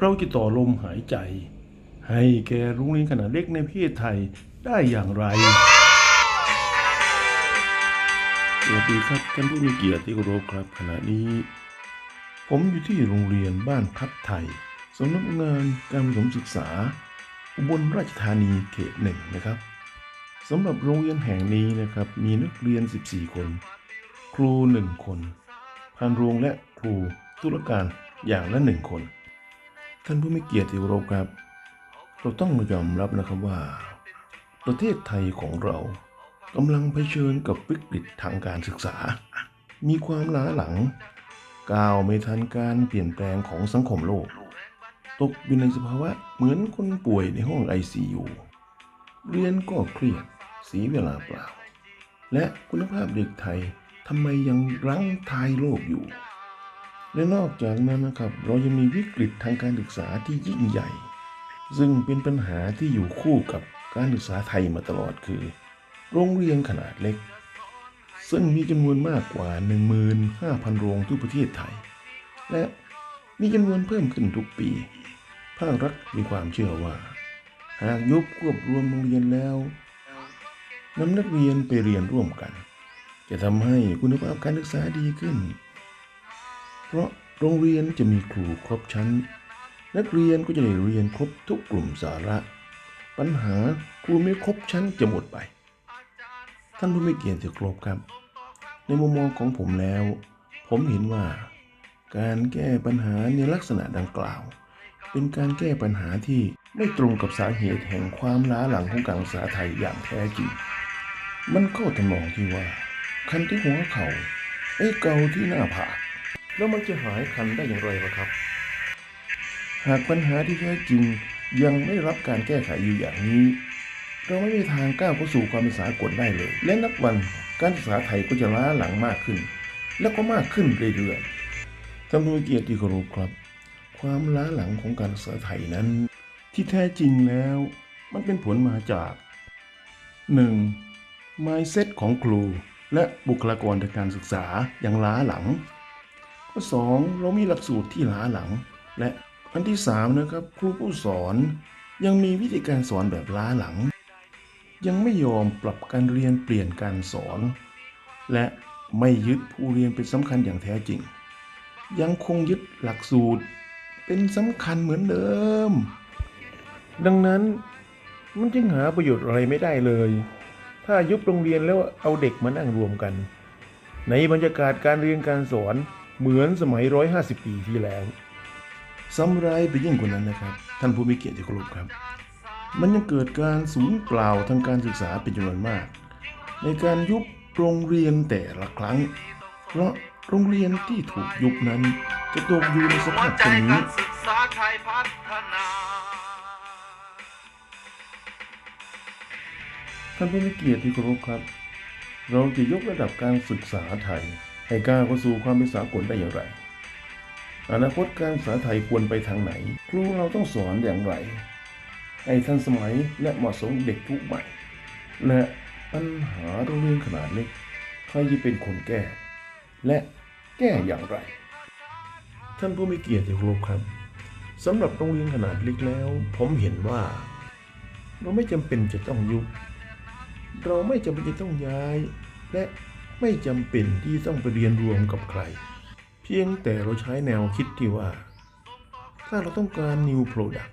เราจะต่อลมหายใจ ให้แก่โรงเรียนขนาดเล็กในประเทศไทยได้อย่างไรสวัสดีครับท่านผู้มีเกียรติที่เคารพครับขณะนี้ ผมอยู่ที่โรงเรียนบ้านพัดไทยสำนักงานการประถมศึกษา อุบลราชธานีเขตหนึ่งนะครับสำหรับโรงเรียนแห่งนี้นะครับ มีนักเรียน 14 คน ครู 1 คนพานโรงและครูธุรการอย่างละ 1 คน ท่านผู้มีเกียรติที่เคาครับ เราต้องยอมรับนะครับว่า ประเทศไทยของเรากำลังเผชิญกับวิกฤตทางการศึกษา มีความล้าหลัง ก้าวไม่ทันการเปลี่ยนแปลงของสังคมโลก ตกอยู่ในสภาวะเหมือนคนป่วยในห้อง ICU เรียนก็เครียดเสียเวลาเปล่า และคุณภาพเด็กไทยทำไมยังรั้งท้ายโลกอยู่ และนอกจากนั้นนะครับ เรายังมีวิกฤตทางการศึกษาที่ยิ่งใหญ่ ซึ่งเป็นปัญหาที่อยู่คู่กับการศึกษาไทยมาตลอดคือ โรงเรียนขนาดเล็ก ซึ่งมีจำนวนมากกว่า 15,000 โรงทั่วประเทศไทย และมีจำนวนเพิ่มขึ้นทุกปี ภาครัฐมีความเชื่อว่า หากยุบควบรวมโรงเรียนแล้วนำนักเรียนไปเรียนร่วมกัน จะทำให้คุณภาพการศึกษาดีขึ้น เพราะโรงเรียนจะมีครูครบชั้น นักเรียนก็จะได้เรียนครบทุกกลุ่มสาระ ปัญหาครูไม่ครบชั้นจะหมดไป ท่านผู้มีเกียรติที่เครพครับ ในมุมมองของผมแล้ว ผมเห็นว่า การแก้ปัญหาในลักษณะดังกล่าว เป็นการแก้ปัญหาที่ไม่ตรงกับสาเหตุแห่งความล้าหลังของการศึกษาไทยอย่างแท้จริง มันก็ทำนองที่ว่า คันที่หัวเข่าไอ้เกาที่หน้าผาก แล้วมันจะหายคันได้อย่างไรล่ะครับ หากปัญหาที่แท้จริงยังไม่ได้รับการแก้ไขอยู่อย่างนี้ เราไม่มีทางก้าวเข้าสู่ความเป็นสากลได้เลย และนับวันการศึกษาไทยก็จะล้าหลังมากขึ้น และก็มากขึ้นเรื่อยๆท่านผู้เกียรติที่เคารพครับ ความล้าหลังของการศึกษาไทยนั้น ที่แท้จริงแล้ว มันเป็นผลมาจาก 1. mindset ของครู และบุคลากรทางการศึกษาอย่างล้าหลัง ข้อ 2. เรามีหลักสูตรที่ล้าหลัง และอันที่3นะครับครูผู้สอนยังมีวิธีการสอนแบบล้าหลัง ยังไม่ยอมปรับการเรียนเปลี่ยนการสอน และไม่ยึดผู้เรียนเป็นสำคัญอย่างแท้จริง ยังคงยึดหลักสูตรเป็นสำคัญเหมือนเดิม ดังนั้นมันจึงหาประโยชน์อะไรไม่ได้เลย ถ้ายุบโรงเรียนแล้วเอาเด็กมานั่งรวมกัน ในบรรยากาศการเรียนการสอน เหมือนสมัย 150 ปีที่แล้วซ้ำร้ายไปยิ่งกว่านั้นนะครับ ท่านผู้มีเกียรติเคารพครับ มันยังเกิดการสูญเปล่าทางการศึกษาเป็นจำนวนมาก ในการยุบโรงเรียนแต่ละครั้ง เพราะโรงเรียนที่ถูกยุบนั้นจะตกอยู่ในสภาพใจเช่นนี้ท่านผู้มีเกียรติที่เคารพครับ เราจะยกระดับการศึกษาไทย ให้ก้าวเข้าสู่ความเป็นสากลได้อย่างไร อนาคตการศึกษาไทยควรไปทางไหน ครูเราต้องสอนอย่างไร ให้ทันสมัยและเหมาะสมเด็กทุกใหม่ และปัญหาโรงเรียนขนาดเล็กใครจะเป็นคนแก้ และแก้อย่างไร ท่านผู้มีเกียรติที่เคารพครับสำหรับโรงเรียนขนาดเล็กแล้ว ผมเห็นว่า เราไม่จำเป็นจะต้องยุบเราไม่จำเป็นจะต้องย้ายและ ไม่จำเป็นที่ต้องไปเรียนรวมกับใคร เพียงแต่เราใช้แนวคิดที่ว่า ถ้าเราต้องการ new product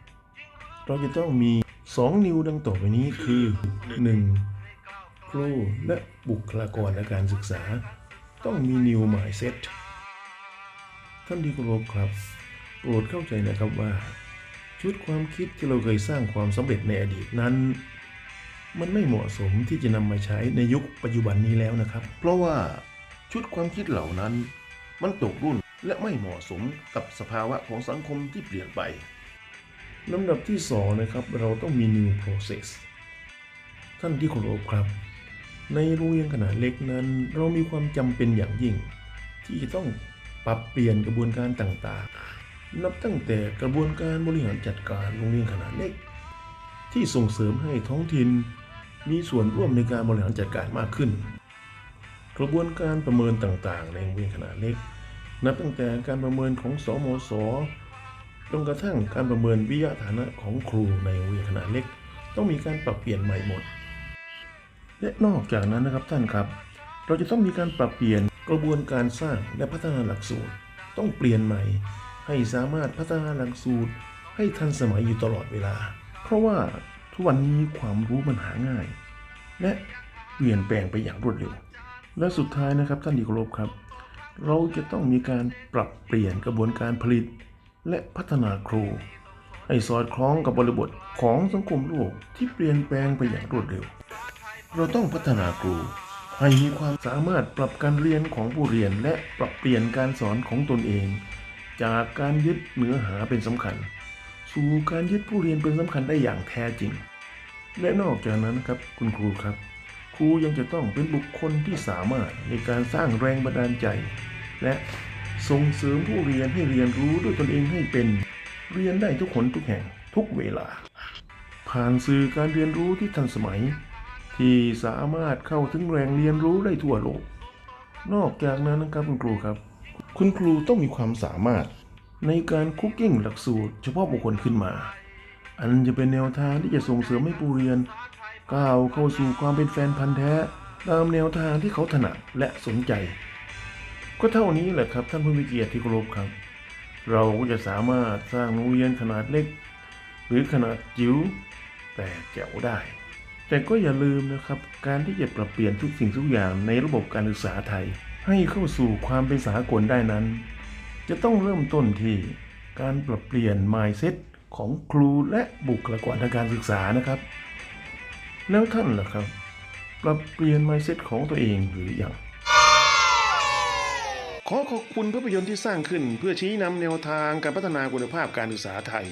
เราจะต้องมี2นิวดังต่อไปนี้คือ 1. ครูและบุคลากรในการศึกษา ต้องมี new mindset ท่านที่เคารพครับ โปรดเข้าใจนะครับว่า ชุดความคิดที่เราเคยสร้างความสำเร็จในอดีตนั้น มันไม่เหมาะสมที่จะนำมาใช้ในยุคปัจจุบันนี้แล้วนะครับ เพราะว่าชุดความคิดเหล่านั้น มันตกรุ่นและไม่เหมาะสมกับสภาวะของสังคมที่เปลี่ยนไปลำดับที่สองนะครับ เราต้องมี new process ท่านที่เคารพครับ ในโรงเรียนขนาดเล็กนั้น เรามีความจำเป็นอย่างยิ่ง ที่จะต้องปรับเปลี่ยนกระบวนการต่างๆ นับตั้งแต่กระบวนการบริหารจัดการโรงเรียนขนาดเล็ก ที่ส่งเสริมให้ท้องถิ่นมีส่วนร่วมในการบริหารจัดการมากขึ้น กระบวนการประเมินต่างๆ ในโรงเรียนขนาดเล็ก นับตั้งแต่การประเมินของสมศจนกระทั่งการประเมินวิทยาฐานะของครูในโรงเรียนขนาดเล็ก ต้องมีการปรับเปลี่ยนใหม่หมด และนอกจากนั้นนะครับท่านครับ เราจะต้องมีการปรับเปลี่ยนกระบวนการสร้างและพัฒนาหลักสูตร ต้องเปลี่ยนใหม่ ให้สามารถพัฒนาหลักสูตร ให้ทันสมัยอยู่ตลอดเวลา ราะว่าทุกวันนี้ความรู้มันหาง่าย และเปลี่ยนแปลงไปอย่างรวดเร็ว และสุดท้ายนะครับท่านที่เคารพครับ เราจะต้องมีการปรับเปลี่ยนกระบวนการผลิต และพัฒนาครู ให้สอดคล้องกับบริบทของสังคมโลกที่เปลี่ยนแปลงไปอย่างรวดเร็ว เราต้องพัฒนาครูให้มีความสามารถปรับการเรียนของผู้เรียนและปรับเปลี่ยนการสอนของตนเอง จากการยึดเนื้อหาเป็นสำคัญ สู่การยึดผู้เรียนเป็นสำคัญได้อย่างแท้จริง และนอกจากนั้นนะครับ คุณครูครับ ครูยังจะต้องเป็นบุคคลที่สามารถในการสร้างแรงบันดาลใจ และส่งเสริมผู้เรียนให้เรียนรู้ด้วยตนเองให้เป็นเรียนได้ทุกคนทุกแห่งทุกเวลา ผ่านสื่อการเรียนรู้ที่ทันสมัย ที่สามารถเข้าถึงแรงเรียนรู้ได้ทั่วโลก นอกจากนั้นนะครับคุณครูครับ คุณครูต้องมีความสามารถ ในการคุกกิ้งหลักสูตรเฉพาะบุคคลขึ้นมา อันจะเป็นแนวทางที่จะส่งเสริมให้ผู้เรียน ก้าวเข้าสู่ความเป็นแฟนพันธ์แท้ตามแนวทางที่เขาถนัดและสนใจ ก็เท่านี้แหละครับท่านผู้มีเกียรติที่เคารพครับ เราก็จะสามารถสร้างโรงเรียนขนาดเล็ก หรือขนาดจิ๋วแต่แจ๋วได้ แต่ก็อย่าลืมนะครับ การที่จะปรับเปลี่ยนทุกสิ่งทุกอย่างในระบบการศึกษาไทย ให้เข้าสู่ความเป็นสากลได้นั้น จะต้องเริ่มต้นที่การปรับเปลี่ยน mindset ของครูและบุคลากรทางการศึกษานะครับ แล้วท่านล่ะครับ ปรับเปลี่ยน mindset ของตัวเองหรือยังขอขอบคุณภาพยนตร์ที่สร้างขึ้นเพื่อชี้นำแนวทางการพัฒนาคุณภาพการศึกษาไทย